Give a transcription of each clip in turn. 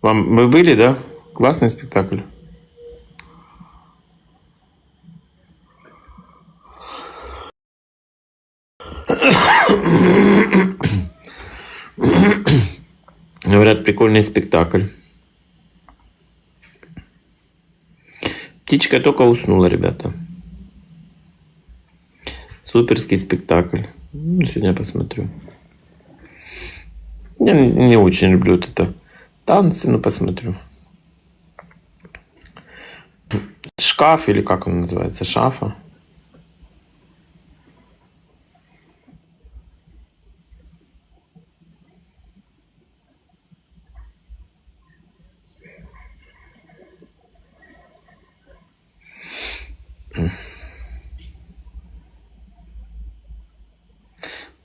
Вам вы были, да? Классный спектакль. Говорят, прикольный спектакль. Птичка только уснула, ребята. Суперский спектакль. Ну, сегодня посмотрю. Я не очень люблю это танцы, но посмотрю. Шкаф или как он называется? Шафа.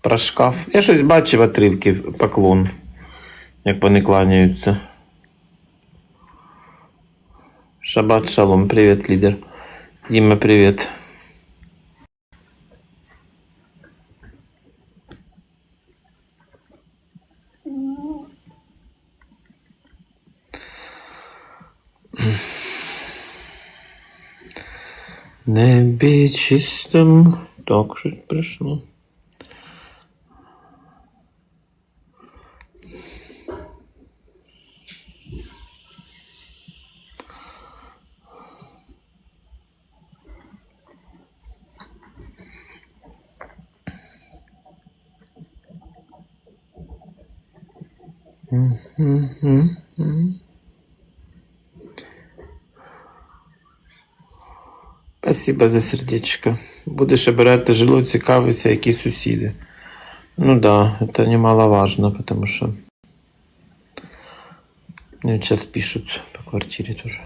Про шкаф. Я щось бачив отривки поклон, як вони кланяються. Шабат шалом, привет, лидер. Дима, привет. Небі чистим. Так, щось прийшло. Спасибо за сердечко. Будеш обирати жило, цікавиться, які сусіди. Ну да, это немаловажно, потому что мне сейчас пишут по квартире тоже.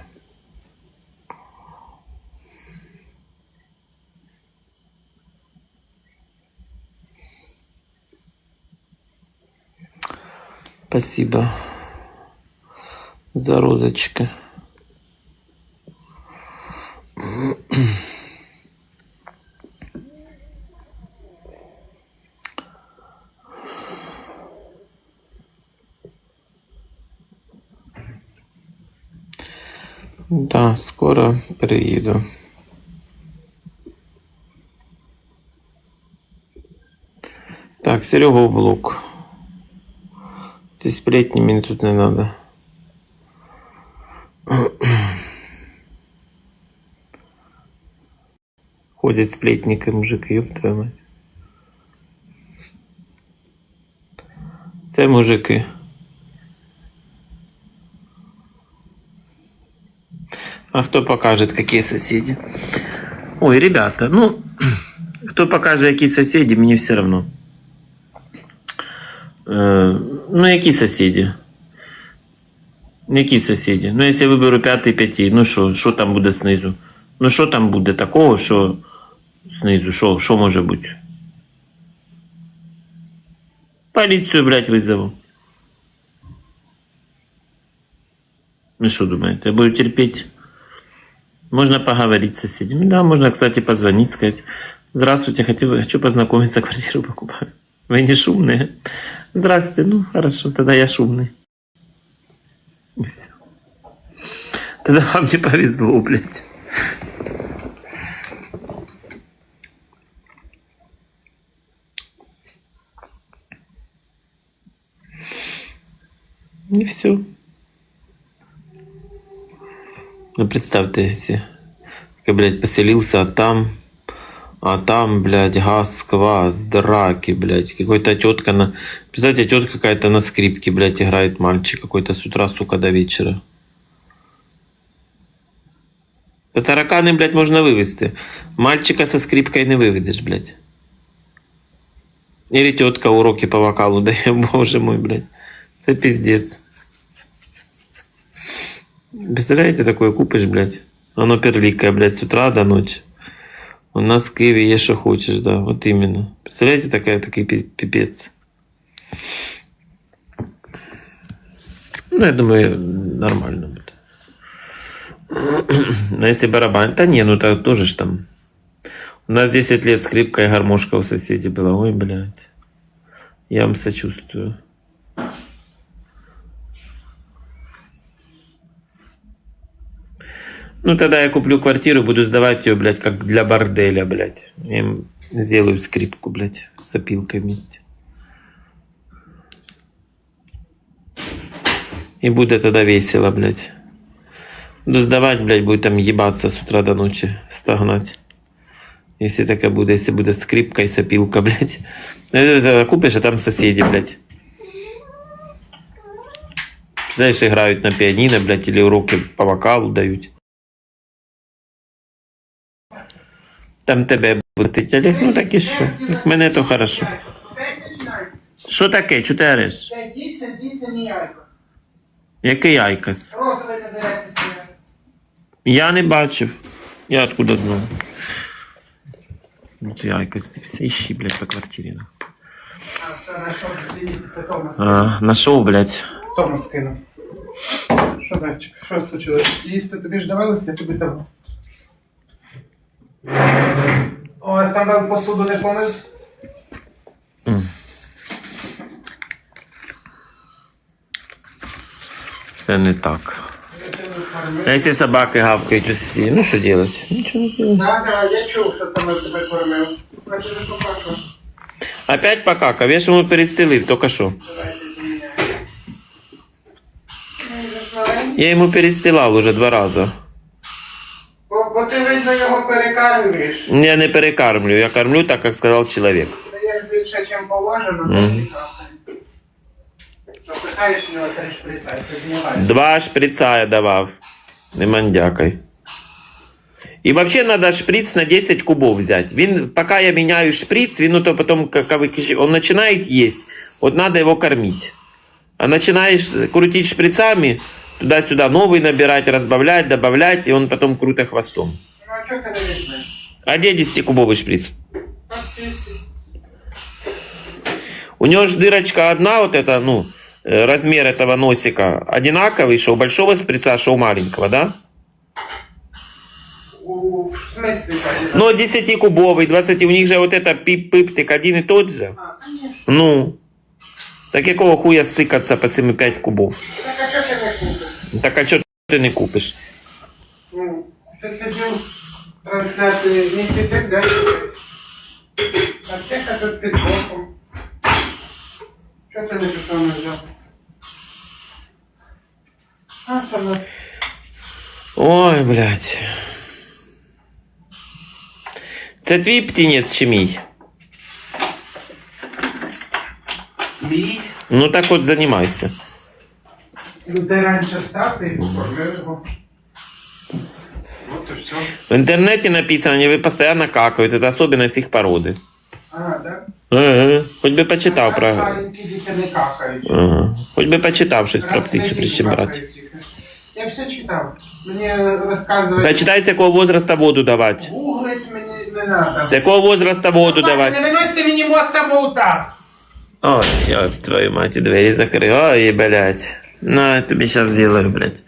Спасибо за розочки. Да, скоро приїду. Так, Серега в блок. Ці сплетні мені тут не надо. Ходять сплетники, мужики, ёб твою мать. Це мужики. А кто покажет, какие соседи? Ой, ребята, ну, кто покажет, какие соседи, мне все равно. Ну, які сусіди? Які сусіди? Ну, якщо я виберу п'ятий п'ятий, ну що, що там буде знизу? Ну, що там буде такого, що знизу, що, що може бути? Поліцію, блядь, визову. Ну, что думаете, я буду терпеть? Можно поговорить с соседями. Да, можно, кстати, позвонить, сказать, здравствуйте, хочу, хочу познакомиться, квартиру покупаю. Вы не шумные? Здравствуйте, ну, хорошо, тогда я шумный. И все. Тогда вам не повезло, блядь. И все. Ну, представьте, если я, блядь, поселился, а там, а там, блядь, газ, квас, драки, блядь, какой-то тетка на... Представьте, тетка какая-то на скрипке, блядь, играет мальчик какой-то с утра, сука, до вечера. Та таракани, блядь, можна вивезти. Мальчика со скрипкой не виведеш, блядь. Или тетка уроки по вокалу дає, боже мой, блядь. Це пиздец. Представляете, такое купиш, блядь? Оно перликое, блядь, с утра до ночи. У нас в Киеве есть что хочешь, да, вот именно. Представляете, такая, такой пи- пипец. Ну, я думаю, нормально будет. Но если барабан... Да не, ну так тоже ж там. У нас 10 лет скрипка и гармошка у соседей была. Ой, блядь. Я вам сочувствую. Ну, тогда я куплю квартиру, буду сдавать ее, блядь, как для борделя, блядь. Им сделаю скрипку, блядь, с опилкой вместе. И будет тогда весело, блядь. Буду сдавать, блядь, будет там ебаться с утра до ночи, стогнать. Если такая будет, если будет скрипка и сопилка, блядь. Ну, Купишь, а там соседи, блядь. Знаешь, играют на пианино, блядь, или уроки по вокалу дают. Там тебе буде Олег, ну так і що? Як мене то хорошо. Що таке? Чого ти ореш? Який айкос? Я не бачив. Я откуда знаю? Ну ти айкос, ти все іщи, блядь, по квартирі. А, нашов, блядь. Томас скинув. Що, зайчик, що случилось? Їсти тобі ж давалося, я тобі дав. Там вам посуду не помив. Це не так. А якщо собаки гавкають усі, ну що делать? Нічого не я чув, що там тебе кормив. Я. Опять покакав, я ж йому перестелив, тільки що. Я йому перестилав уже два рази. Бо, бо ти, видно, його перекармлюєш. Я не перекармлю, я кормлю так, як сказав чоловік. Даєш більше, ніж положено, то Мгм. не капає. Запихаєш в нього три шприца, і піднімаєш. Два шприца я давав. Не мандякай. І вообще надо шприц на 10 кубов взять. Він, пока я меняю шприц, він то потом, как вы- он начинает есть, вот надо его кормить. А начинаешь крутить шприцами, туда-сюда новый набирать, разбавлять, добавлять, и он потом круто хвостом. Ну, а? А где 10-кубовый шприц? У него же дырочка одна, вот эта, ну, э, размер этого носика одинаковый, что у большого шприца, что у маленького, да? У? Но 10-кубовый, 20, у них же вот это пип-пиптик один и тот же. А. Ну, так якого хуя сикаться по цими 5 кубов? Так, а чого ти не купиш? Так а чого ти не купиш? Ну, ти сидів в трансляції, не піти взяти. Аптека тут під боком. Чого ти не пішов не взяв? А, саме. Ой, блядь. Це твій птінець чи мій? Мій. Ну так от займайся. Ну, ти раніше встав, ти покормив його. Вот і все. В інтернеті написано, они постійно какають, це особливість їх породи. А, так? Ага. Хоч би почитав про. Маленькі діти не какають. Ага. Хоч би почитав щось про птицю, причем брати. какають тільки. Я все читав. Мені розказують. Почитай, з якого возраста воду давати. Гуглить мені не надо. З якого возраста воду давати. Не виносьте мені моста мута. Ой, я твою мать, и двери закрыл. Ой, блядь. Ну, я тебе сейчас сделаю, блядь.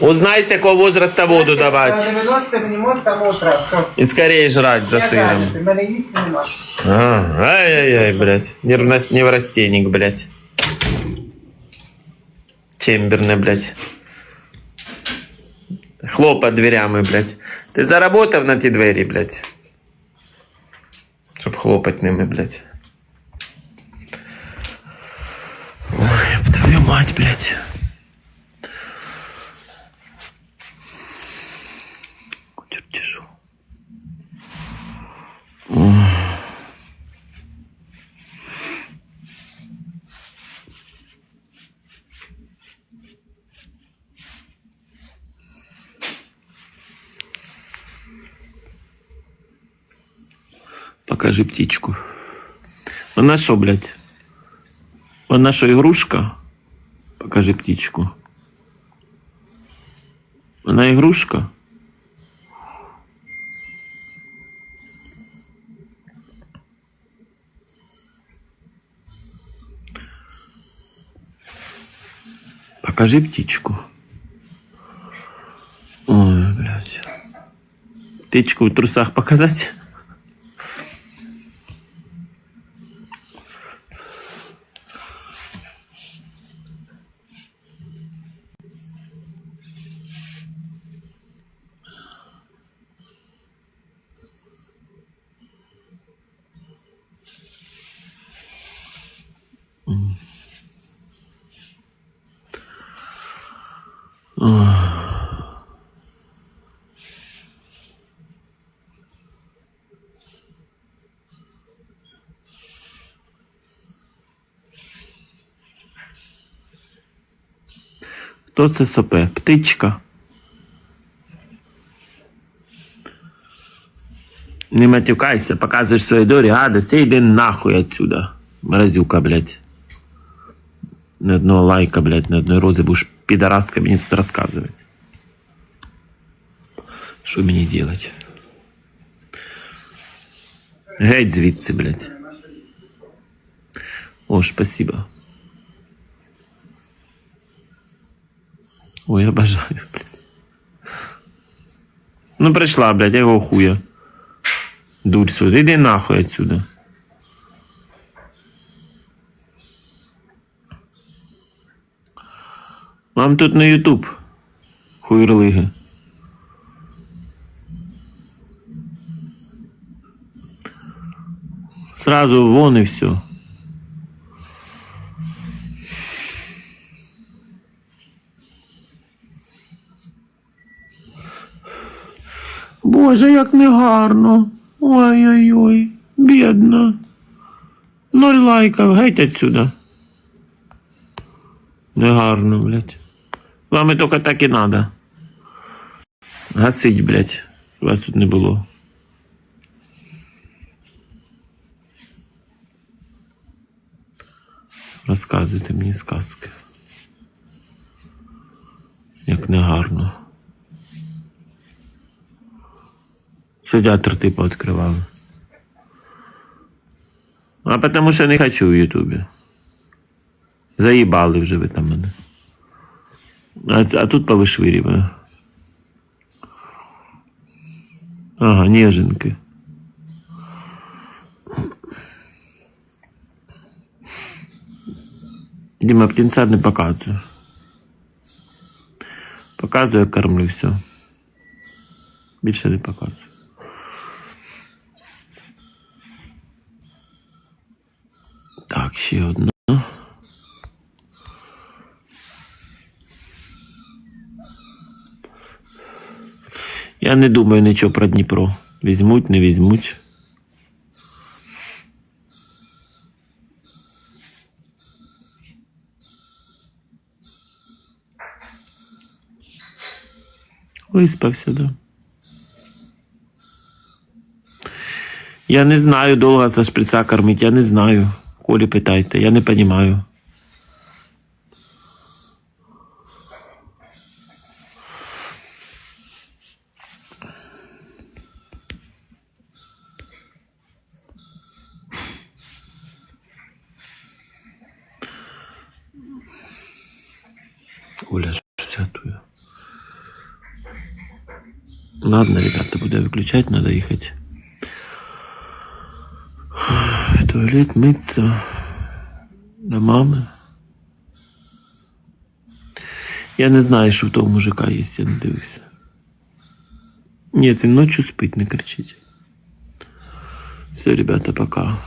Узнай, с какого возраста воду давать. Не виносьте мені моста мута. Все. И скорее жрать за Я сыром. зайнятий, мене їсти нема. А, Ай-яй-яй, блядь. Нервно- Неврастенник, блядь. Чемберный, блядь. Хлопа дверями, блядь. Ти заработав на ті двері, блядь. Щоб хлопать ними, блядь. Ой, твою мать, блядь. Покажи птичку. Вона що, блядь? Вона що, ігрушка? Покажи птичку. Вона ігрушка? Покажи птичку. Ой, блядь. Птичку в трусах показать? Хто це сопе? Птичка. Не матюкайся, показуєш свої дорі, гадость, і йди нахуй отсюда. Мразюка, блядь. Ни одного лайка, блядь, ни одної рози будеш підараска мені тут розказувати. Що мені делать? Геть звідси, блядь. О, спасибо. Ой, я бажаю, блядь. Ну прийшла, блядь, його хуя. Дурь сюди, іди нахуй отсюда. Вам тут на Ютуб. Хуйрлиги. Сразу вон и все. Боже, як негарно. Ой-ой-ой, бідно. Ноль лайків, геть отсюда. Негарно, блядь. Вами тільки так і надо. Гасить, блядь. Вас тут не було. Розказуйте мені сказки. Як негарно. Сидять рти пооткривали. А потому що не хочу в Ютубі. Заїбали вже ви там мене. А, а тут повишвирюваю. Ага, неженки. Діма, птенця не показую. Показую, як кормлю все. Більше не показую. Так, ще одна. Я не думаю нічого про Дніпро. Візьмуть, не візьмуть. Виспався, да. Я не знаю, довго за шприца кормить, я не знаю. Колі питайте, я не розумію. Оля, что я Ладно, ребята, буду выключать, надо ехать. Туалет мыться. До мами. Я не знаю, що в того мужика є, я не дивився. Ні, він ночью спить, не кричить. Все, ребята, пока.